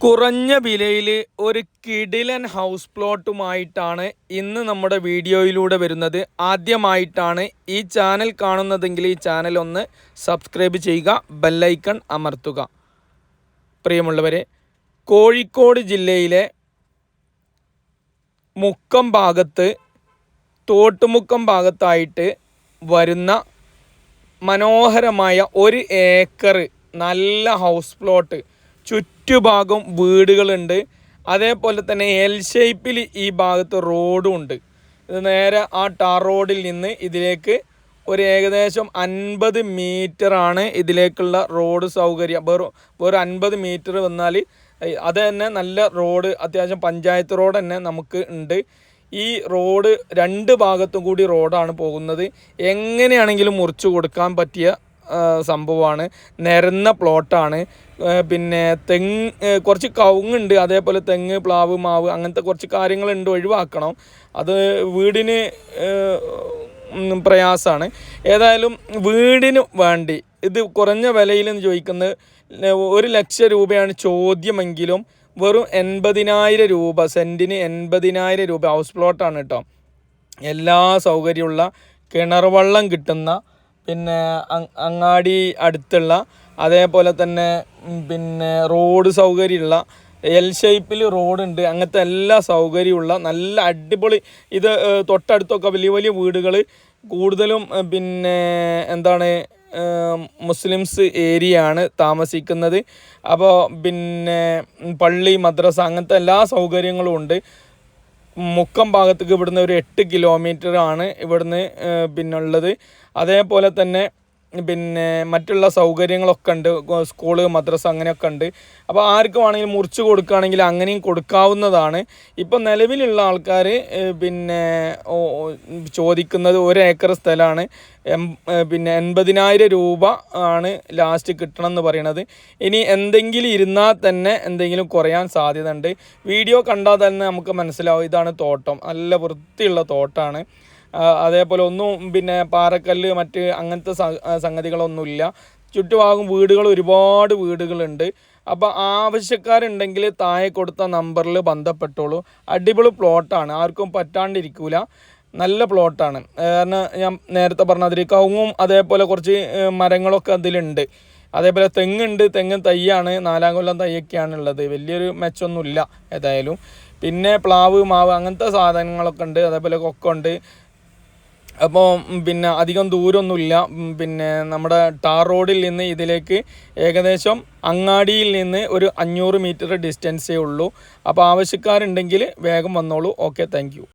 കുറഞ്ഞ വിലയിൽ ഒരു കിടിലൻ ഹൗസ് പ്ലോട്ടുമായിട്ടാണ് ഇന്ന് നമ്മുടെ വീഡിയോയിലൂടെ വരുന്നത്. ആദ്യമായിട്ടാണ് ഈ ചാനൽ കാണുന്നതെങ്കിൽ ഈ ചാനൽ ഒന്ന് സബ്സ്ക്രൈബ് ചെയ്യുക ബെല്ലൈക്കൺ അമർത്തുക. പ്രിയമുള്ളവരെ കോഴിക്കോട് ജില്ലയിലെ മുക്കം ഭാഗത്ത് തോട്ടുമുക്കം ഭാഗത്തായിട്ട് വരുന്ന മനോഹരമായ ഒരു ഏക്കർ നല്ല ഹൗസ് പ്ലോട്ട് ചുറ്റുഭാഗം വീടുകളുണ്ട്. അതേപോലെ തന്നെ എൽ ഷേപ്പിൽ ഈ ഭാഗത്ത് റോഡും ഉണ്ട്. ഇത് നേരെ ആ ടാർ റോഡിൽ നിന്ന് ഇതിലേക്ക് ഒരു ഏകദേശം അൻപത് ആണ് ഇതിലേക്കുള്ള റോഡ് സൗകര്യം. വെറും വെറും അൻപത് മീറ്റർ വന്നാൽ അത് തന്നെ നല്ല റോഡ് അത്യാവശ്യം പഞ്ചായത്ത് റോഡ് തന്നെ നമുക്ക് ഉണ്ട്. ഈ റോഡ് രണ്ട് ഭാഗത്തും കൂടി റോഡാണ് പോകുന്നത്. എങ്ങനെയാണെങ്കിലും മുറിച്ചു കൊടുക്കാൻ പറ്റിയ സംഭവമാണ്. നിരന്ന പ്ലോട്ടാണ് പിന്നെ തെങ്ങ് കുറച്ച് കവുങ്ങുണ്ട്. അതേപോലെ തെങ്ങ് പ്ലാവ് മാവ് അങ്ങനത്തെ കുറച്ച് കാര്യങ്ങളുണ്ട് ഒഴിവാക്കണം. അത് വീടിന് പ്രയാസമാണ്. ഏതായാലും വീടിന് വേണ്ടി ഇത് കുറഞ്ഞ വിലയിൽ എന്ന് ചോദിക്കുന്നത് ഒരു ലക്ഷം രൂപയാണ് ചോദ്യമെങ്കിലും വെറും എൺപതിനായിരം രൂപ സെന്റിന് എൺപതിനായിരം രൂപ ഹൗസ് പ്ലോട്ടാണ് കേട്ടോ എല്ലാ സൗകര്യമുള്ള കിണർ വെള്ളം കിട്ടുന്ന പിന്നെ അങ്ങാടി അടുത്തുള്ള അതേപോലെ തന്നെ പിന്നെ റോഡ് സൗകര്യമുള്ള എൽ ഷേപ്പിൽ റോഡുണ്ട്. അങ്ങനത്തെ എല്ലാ സൗകര്യമുള്ള നല്ല അടിപൊളി ഇത് തൊട്ടടുത്തൊക്കെ വലിയ വലിയ വീടുകൾ കൂടുതലും പിന്നെ എന്താണ് മുസ്ലിംസ് ഏരിയ ആണ് താമസിക്കുന്നത്. അപ്പോൾ പിന്നെ പള്ളി മദ്രസ അങ്ങനത്തെ എല്ലാ സൗകര്യങ്ങളും ഉണ്ട്. മുക്കം ഭാഗത്തേക്ക് ഇവിടുന്ന് ഒരു എട്ട് കിലോമീറ്റർ ആണ് ഇവിടുന്ന് പിന്നുള്ളത്. അതേപോലെ തന്നെ പിന്നെ മറ്റുള്ള സൗകര്യങ്ങളൊക്കെ ഉണ്ട് സ്കൂൾ മദ്രസ അങ്ങനെയൊക്കെ ഉണ്ട്. അപ്പോൾ ആർക്ക് വേണമെങ്കിലും മുറിച്ച് കൊടുക്കുകയാണെങ്കിൽ അങ്ങനെയും കൊടുക്കാവുന്നതാണ്. ഇപ്പോൾ നിലവിലുള്ള ആൾക്കാർ പിന്നെ ചോദിക്കുന്നത് ഒരു ഏക്കർ സ്ഥലമാണ്. എം പിന്നെ എൺപതിനായിരം രൂപ ആണ് ലാസ്റ്റ് കിട്ടണം എന്ന് പറയണത്. ഇനി എന്തെങ്കിലും ഇരുന്നാൽ തന്നെ എന്തെങ്കിലും കുറയാൻ സാധ്യത ഉണ്ട് വീഡിയോ കണ്ടാൽ തന്നെ നമുക്ക് മനസ്സിലാവും ഇതാണ് തോട്ടം. നല്ല വൃത്തിയുള്ള തോട്ടമാണ് അതേപോലെ ഒന്നും പിന്നെ പാറക്കല്ല് മറ്റ് അങ്ങനത്തെ സംഗതികളൊന്നുമില്ല. ചുറ്റുഭാഗം വീടുകൾ ഒരുപാട് വീടുകളുണ്ട്. അപ്പോൾ ആവശ്യക്കാരുണ്ടെങ്കിൽ താഴെ കൊടുത്ത നമ്പറിൽ ബന്ധപ്പെട്ടോളൂ. അടിപൊളി പ്ലോട്ടാണ്. ആർക്കും പറ്റാണ്ടിരിക്കൂല. നല്ല പ്ലോട്ടാണ്. കാരണം ഞാൻ നേരത്തെ പറഞ്ഞ അതിൽ കവുങ്ങും അതേപോലെ കുറച്ച് മരങ്ങളൊക്കെ അതിലുണ്ട്. അതേപോലെ തെങ്ങുണ്ട്. തെങ്ങ് തയ്യാണ് നാലാം കൊല്ലം തയ്യൊക്കെയാണ് ഉള്ളത്. വലിയൊരു മെച്ചമൊന്നുമില്ല ഏതായാലും. പിന്നെ പ്ലാവ് മാവ് അങ്ങനത്തെ സാധനങ്ങളൊക്കെ ഉണ്ട്. അതേപോലെ കൊക്കുണ്ട്. അപ്പോൾ പിന്നെ അധികം ദൂരമൊന്നുമില്ല പിന്നെ നമ്മുടെ ടാർ റോഡിൽ നിന്ന് ഇതിലേക്ക് ഏകദേശം അങ്ങാടിയിൽ നിന്ന് ഒരു അഞ്ഞൂറ് മീറ്റർ ഡിസ്റ്റൻസേ ഉള്ളൂ. അപ്പോൾ ആവശ്യക്കാരുണ്ടെങ്കിൽ വേഗം വന്നോളൂ. Okay thank